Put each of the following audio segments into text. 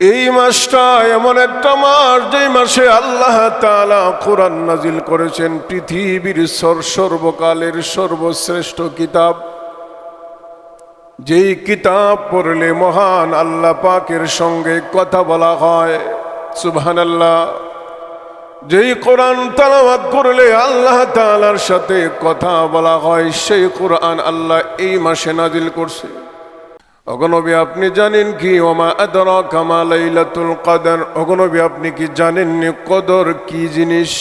এই মাসটা এমন একটা মাস যেই মাসে আল্লাহ তাআলা কোরআন নাজিল করেছেন, পৃথিবীর সর- সর্বকালের সর্বশ্রেষ্ঠ কিতাব। যেই কিতাব পড়লে মহান আল্লাহ পাকের সঙ্গে কথা বলা হয় সুবহান আল্লাহ যেই কোরআন তালাবাদ করলে আল্লাহ তাআলার সাথে কথা বলা হয়, সেই কোরআন আল্লাহ এই মাসে নাজিল করছে। অগনবী আপনি জানেন কি? ওমা আদর কামা লাইলাতুল কদর। অগনবী আপনি কি জানেন নি কদর কি জিনিস?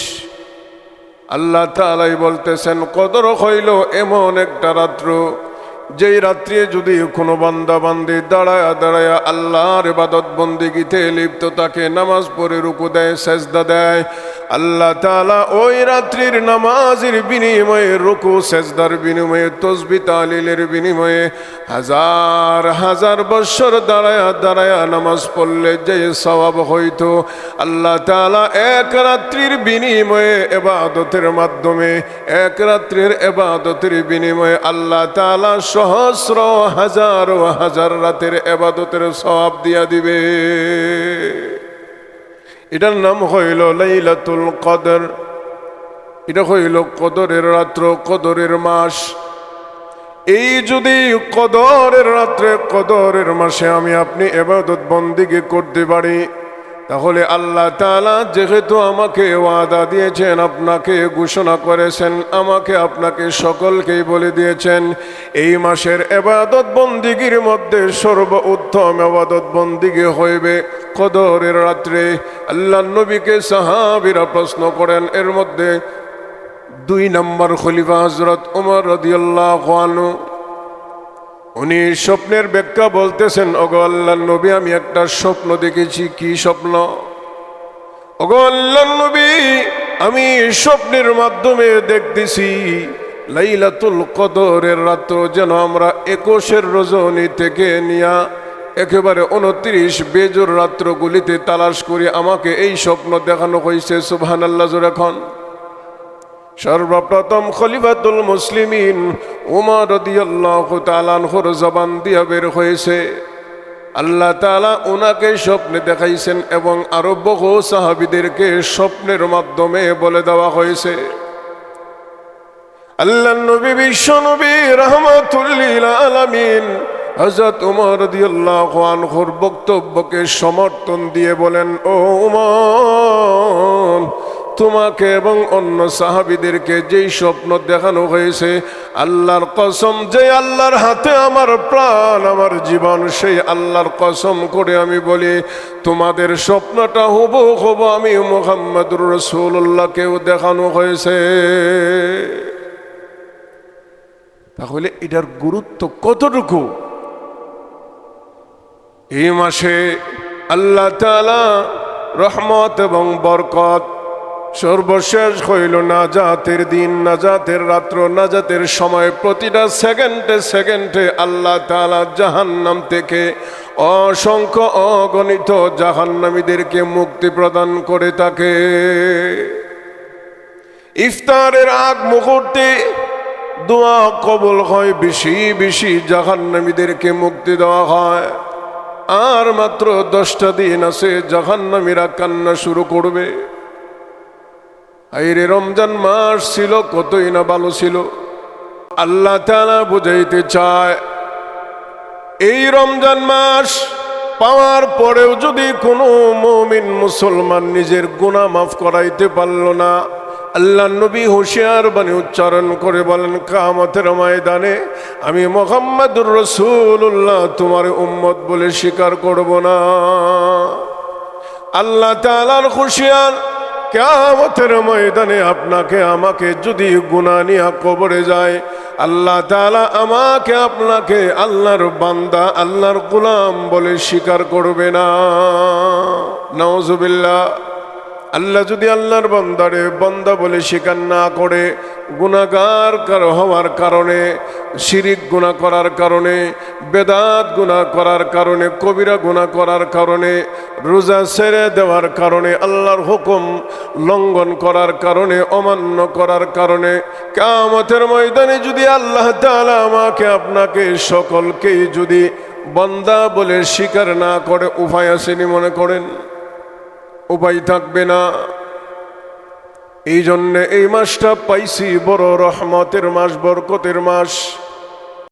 আল্লাহ তাআলাই বলতেছেন, কদর হইল এমন একটা রাত্র যেই রাত্রে যদি কোনো বান্দা বান্দি দাঁড়ায় দাঁড়ায় আল্লাহর ইবাদত বন্দিগিতে লিপ্ত, তাকে নামাজ পড়ে রুকু দেয়, সেজদা দেয়, আল্লাহ তালা ওই রাত্রির নামাজের বিনিময়ে রুকু, সেজদার বিনিময়ে তসবি তালিলের বিনিময়ে হাজার হাজার বৎসর দাঁড়ায়া দাঁড়ায়া নামাজ পড়লে যে স্বভাব হইতো, আল্লাহ তাআলা এক রাত্রির বিনিময়ে এবাদতের মাধ্যমে, এক রাত্রির এবাদতের বিনিময়ে আল্লাহ তাআলা সহস্র হাজার হাজার রাতের এবাদতের সওয়াব দিয়া দিবে। এটার নাম হইল লাইলাতুল কদর। এটা হইল কদরের রাত্র, কদরের মাস। এই যদি কদরের রাত্রে, কদরের মাসে আমি আপনি এবাদত বন্দিকে করতে পারি তাহলে আল্লাহ তাআলা যেহেতু আমাকে ওয়াদা দিয়েছেন, আপনাকে ঘোষণা করেছেন, আমাকে আপনাকে সকলকেই বলে দিয়েছেন, এই মাসের এবাদত বন্দিগির মধ্যে সর্ব উত্তম এবাদত বন্দিগি হইবে। কদরের রাত্রে আল্লাহ নবীকে সাহাবিরা প্রশ্ন করেন, এর মধ্যে দুই নম্বর খলিফা হজরত উমর রদিয়াল্লাহ উনি স্বপ্নের ব্যাখ্যা বলতেছেন, ওগো আল্লাহ নবী, আমি একটা স্বপ্ন দেখেছি, কি স্বপ্ন? ওগো আল্লাহ নবী, আমি স্বপ্নের মাধ্যমে দেখতেছি, লাইলাতুল কদরের রাত্র যেন আমরা একুশের রজনী থেকে নিয়া একেবারে উনত্রিশ বেজোর রাত্রগুলিতে তালাশ করে। আমাকে এই স্বপ্ন দেখানো হয়েছে সুবহান আল্লাহ এখন সর্বপ্রথম খলিফাতুল মুসলিমিন উমর তাআলার জবান দিয়া বের হয়েছে। আল্লাহ তাআলা ওনাকে স্বপ্নে দেখাইছেন এবং আরও বহু সাহাবিদেরকে স্বপ্নের মাধ্যমে বলে দেওয়া হয়েছে। আল্লাহ নবী, বিশ্ব নবী, রহমাতুল্লিল হজরত উমর রদিয়াল্লাহু আনহুর বক্তব্যকে সমর্থন দিয়ে বলেন, ও উমর তোমাকে এবং অন্য সাহাবিদেরকে যেই স্বপ্ন দেখানো হয়েছে, আল্লাহর কসম, যে আল্লাহর হাতে আমার প্রাণ, আমার জীবন, সেই আল্লাহর কসম করে আমি বলি, তোমাদের স্বপ্নটা হব হব আমি মোহাম্মদুর রসুল্লাহকেও দেখানো হয়েছে। তাহলে এটার গুরুত্ব কতটুকু? এই মাসে আল্লাহ রহমত এবং বরকত সর্বশেষ হইল না জাতের দিন, না জাতের রাত্র নাজাতের সময়। প্রতিটা সেকেন্ডে সেকেন্ডে আল্লাহ তাআলা জাহান্নাম থেকে অসংখ্য অগণিত জাহান্নামীদেরকে মুক্তি প্রদান করে থাকে। ইফতারের আগ মুহূর্তে দোয়া কবল হয়, বেশি বেশি জাহান্নামীদেরকে মুক্তি দেওয়া হয়। আর মাত্র দশটা দিন আছে, জাহান্নামীরা কান্না শুরু করবে। আইরে রমজান মাস ছিল, কতই না ভালো ছিল। আল্লাহ তাআলা বুঝাইতে চায়, এই রমজান মাস পাওয়ার পরেও যদি কোনো মমিন মুসলমান নিজের গুণা মাফ করাইতে পারল না, আল্লাহ নবী হুঁশিয়ার বাণী উচ্চারণ করে বলেন কামতের ময়দানে আমি মোহাম্মদুর রসুল্লাহ তোমার উম্মত বলে স্বীকার করব না। আল্লাহ তালার হুঁশিয়ার কেমতের ময়দানে আপনাকে, আমাকে যদি গুণা নিয়া কবরে যায়, আল্লাহ তালা আমাকে, আপনাকে আল্লাহর বান্দা, আল্লাহর গুলাম বলে স্বীকার করবে না। নওজুবিল্লাহ আল্লাহ যদি আল্লাহর বন্দারে বন্দা বলে স্বীকার না করে গুণাগার হওয়ার কারণে, শিরিক গুণা করার কারণে, বেদাত গুণা করার কারণে, কবিরা গুণা করার কারণে, রোজা ছেড়ে দেওয়ার কারণে, আল্লাহর হুকুম লঙ্ঘন করার কারণে, অমান্য করার কারণে কামতের ময়দানে যদি আল্লাহ তাআলা আমাকে, আপনাকে সকলকেই যদি বন্দা বলে স্বীকার না করে উপায় আসেনি মনে করেন? উপায় থাকবে না। এই জন্যে এই মাসটা পাইছি বড় রহমতের মাস বরকতের মাস।